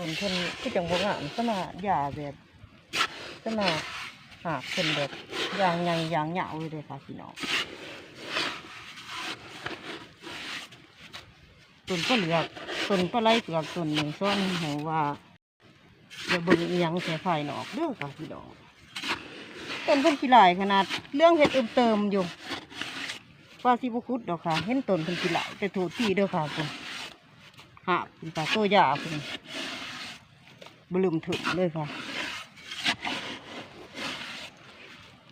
ต้นเพิ่นคือจังบ่งามสมาหญ้าแบบสมาหากเพิ่นแบบอย่างใหญ่อย่างยาวเลยเด้อค่ะพี่น้องต้นก็เหลือกต้นปลาไหลเผือกต้นหนึ่งซ้อนหูว่าอย่าเบิ่งอีหยังใส่ไฟนอกเด้อค่ะพี่น้องต้นเพิ่นขี้หลายขนาด เรื่องเฮ็ดเอิมเติมอยู่ว่าสิบ่คุดดอกค่ะ เห็นต้นเพิ่นขี้หลายแต่โทษที่เด้อค่ะคุณหาบคุณตาโตยาคุณ บลืมถึงเลยค่ะ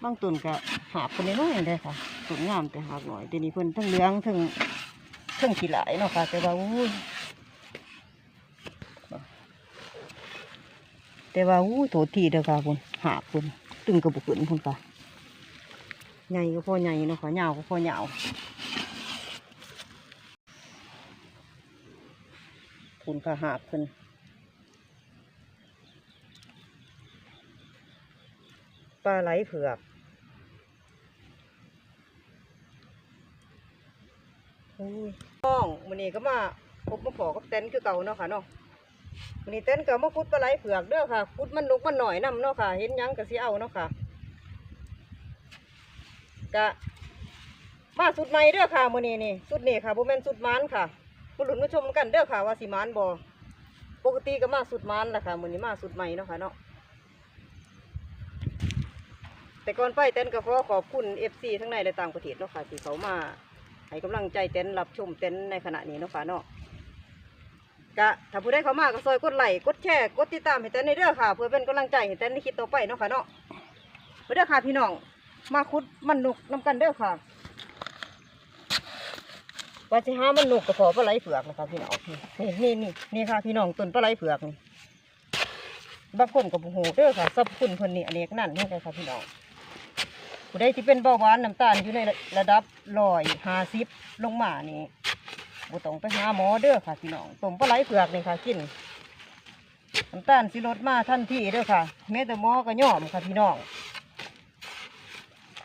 บางต้นก็หาบคนน้อยเลยค่ะสวยงามแต่หาบหน่อยแต่นี้เพิ่นทั้งเหลืองทั้งทั้งขี้หลายเนาะค่ะ แต่ว่าอู้แต่ว่าอู้โถทีเด้อค่ะคุณหาบคุณตึงกระบุกขึ้นคุณค่ะใหญ่ก็พอใหญ่เนาะค่ะยาวก็พอยาวคุณค่ะหาบคุณ ลาไหลเผือกอุ้ยน้องวันนี้ก็มาพบมาขอกับเต้นคือเก่าเนาะค่ะเนาะวันนี้เต้นก็มาคุดปลาไหลเผือกเด้อค่ะคุดมันนกมันหน่อยนํเนาะค่ะ เห็นยังก็สิเอาเนาะค่ะกะมาสุดใหม่เด้อค่ะมื้อนี้นี่สุดนี้ค่ะบ่แม่นสุดมันค่ะมาลุ้นมาชมกันเด้อค่ะว่าสิมันบ่ปกติก็มาสุดมันแหละค่ะมื้อนี้มาสุดใหม่เนาะค่ะเนาะ แต่ก่อนไปเต้นก็ขอขอบคุณ FC ทั้งในและต่างประเทศเนาะค่ะที่เขามาให้กำลังใจเต้นรับชมเต้นในขณะนี้เนาะค่ะเนาะกะถ้าผู้ใดเขามาก็ซอยกดไลค์กดแชร์กดติดตามให้เต้นในเด้อค่ะ เพื่อเป็นกำลังใจให้เต้นในคลิปต่อไปเนาะค่ะเนาะไปเด้อค่ะพี่น้องมาคุดมันนุกนำกันเด้อค่ะว่าจะหามันนุกกระพาะปลาไหลเผือกนะคะพี่น้องนี่นี่นี่นี่ค่ะพี่น้องต้นปลาไหลเผือกนี่บางคนกับหูเด้อค่ะสับคุณเพิ่นนี่อันนี้ก็นั่นนี่ค่ะพี่น้อง ผู้ใดที่เป็นเบาหวานน้ำตาลอยู่ในระดับร้อยห้าสิบลงมานี่บต้องไปหาหมอเด้อค่ะพี่น้องต้มปลาไหลเผือกนี่ค่ะกินน้ำตาลสิลดมาทันที่เด้อค่ะแม้แต่หมอก็ย่อมค่ะพี่น้อง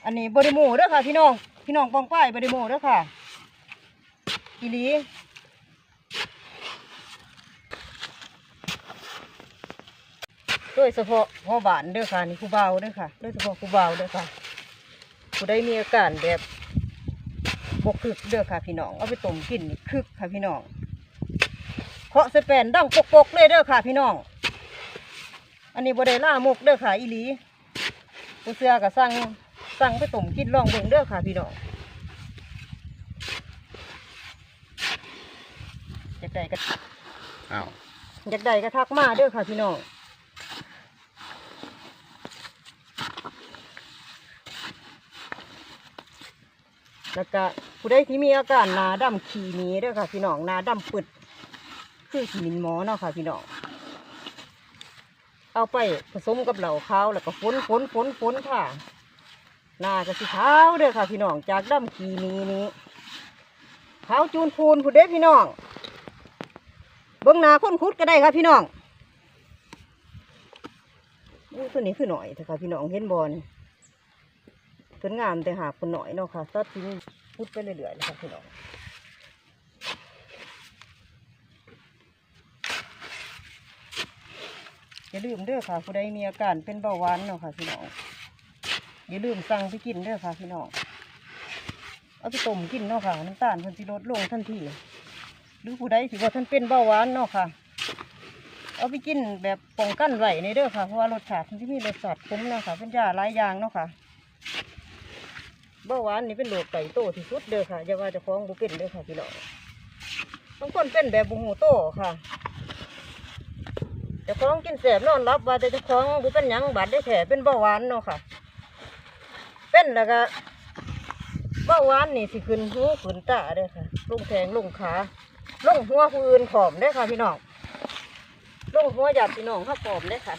อันนี้บริโมเด้อค่ะ พี่น้อง พี่น้องปองป้ายบริโมเด้อค่ะอีลีโดยเฉพาะพ่อบานเด้อค่ะนี่คูเบาเด้อค่ะโดยเฉพาะคูเบาเด้อค่ะ ผู้ใดมีอาการแบบบกคึกเด้อค่ะพี่น้อง เอาไปต้มกินนี่คึกค่ะพี่น้องเคาะสแปนดังปกๆเลยเด้อค่ะพี่น้อง อันนี้บ่ได้ล่ามกเด้อค่ะอีหลีผู้เสือก็สั่งสั่งไปต้มกินลองเบิ่งเด้อค่ะพี่น้องอยากได้ก็อ้าวอยากได้ก็ทักมาเด้อค่ะพี่น้อง แล้วก็ผู้ใดที่มีอาการหนาดำขีหนี้เด้อค่ะ พี่น้องหนาดำปึด คือขีมินหมอเนาะค่ะ พี่น้องเอาไปผสมกับเหล่าขาวแล้วก็ฝนฝนฝนฝนค่ะหน้าก็สิขาวเด้อค่ะ พี่น้องจากดำขีหนี้นี้ขาวจูนพูนผู้เด้พี่น้องเบื้องหน้าค้นคุดก็ได้ค่ะพี่น้องอู้ตัวนี้คือหน่อยเถอะค่ะพี่น้องเห็นบอล เพิ่นงามแต่หาคนหน่อยเนาะค่ะตัดทิ้งพุดไปเรื่อยๆเลยค่ะพี่น้องอย่าลืมเด้อค่ะผู้ใดมีอาการเป็นเบาหวานเนาะค่ะพี่น้องอย่าลืมสั่งไปกินเด้อค่ะพี่น้องเอาไปต้มกินเนาะค่ะน้ำตาลเพิ่นสิลดลงทันทีหรือผู้ใดที่ว่าท่านเป็นเบาหวานเนาะค่ะ เอาไปกินแบบป้องกันไว้ในเด้อค่ะเพราะว่ารสชาติมันที่มีรสชาติขมเนาะค่ะเป็นยาหลายอย่างเนาะค่ะ เบาหวานนี่เป็นโรคไก่โตที่สุดเด้อค่ะอย่าว่าจะคล้องบุเป็นเด้อค่ะพี่น้องบางคนเป็นแบบบุหูโตค่ะจะคล้องกินแสบนอนรับว่าแต่จะคล้องบุเป็นหยังบาดได้แผลเป็นเบาหวานเนาะค่ะ เป็นแล้วก็เบาหวานนี่สิขึ้นหูขึ้นตาเด้อค่ะลงแทงลงขาลงหัวผู้อื่นผอมได้ค่ะพี่น้องลงหัวหยาดพี่น้องเขาผอมได้ค่ะ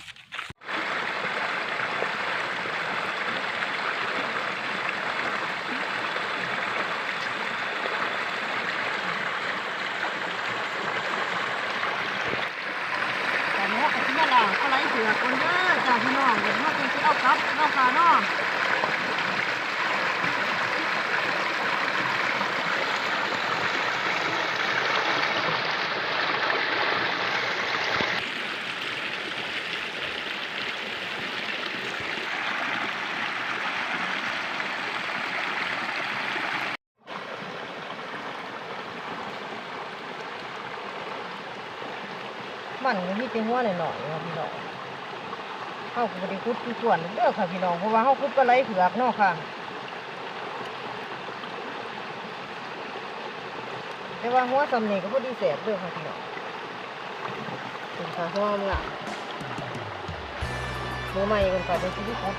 ลือคนเด้อจากพี่น้องเดี๋ยวมาเป็นที่เอาครับนอกขาน้องมันก็มีแต่หัวหน่อยๆครับพี่น้อง เฮาก็ได้คุดคือส่วนเด้อค่ะพี่น้องเพราะว่าเฮาคุดปลาไหลเผือกเนาะค่ะ แต่ว่าหัวสำเนีก็พอดีแสบเด้อค่ะพี่น้องเป็นค่ะหัวมันละมือใหม่กันค่ะเป็นชีวิตคุด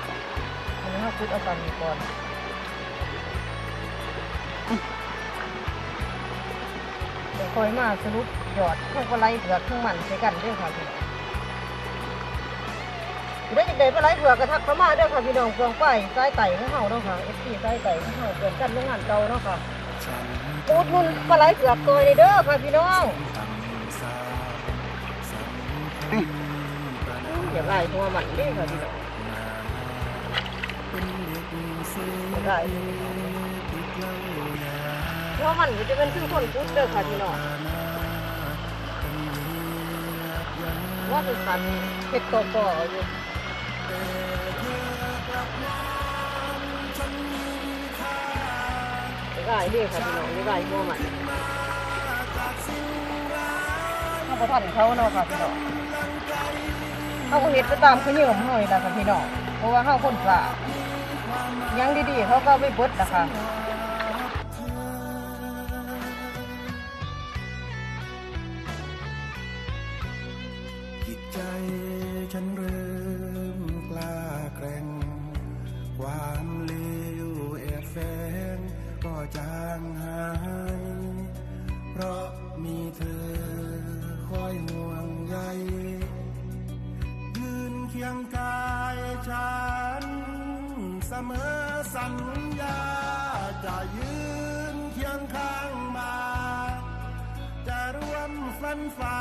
มันเฮาคุดเอาตำนี้ก่อนเดี๋ยวคอยมาสรุปยอดทั้งปลาไหลเผือกทั้งมันใส่กันเด้อค่ะพี่น้อง ได้จากใดปลาไหลเผือกกระทักเข้ามาเด้อค่ะพี่น้องเฟืองป้ายสายไต่ของเฮาเนาะค่ะ FC สายไต่ของเฮาเกิดกันโรงงานเก่าเนาะค่ะปูทุนปลาไหลเผือกตัวนี้เด้อค่ะพี่น้องอย่าไล่ตัวมันเด้อค่ะพี่น้องอย่าไล่ตัวมันจะเป็นคือคนพุทธเด้อค่ะพี่น้องว่าเป็นสันเห็ดต่ออยู่ ได้เด้อค่ะพี่น้องหลายหัวมันเข้าวผันเขาเนาะค่ะพี่น้องเขาก็เฮ็ดไปตามเขาเยิ่มเฮานี่ล่ะค่ะพี่น้องเพราะว่าเฮาคนกลายังดีๆเขาก็ไม่เบิดนะคะ เสมอสัญญา จะยืนเคียงข้างมา จะร่วมฟันฝ่า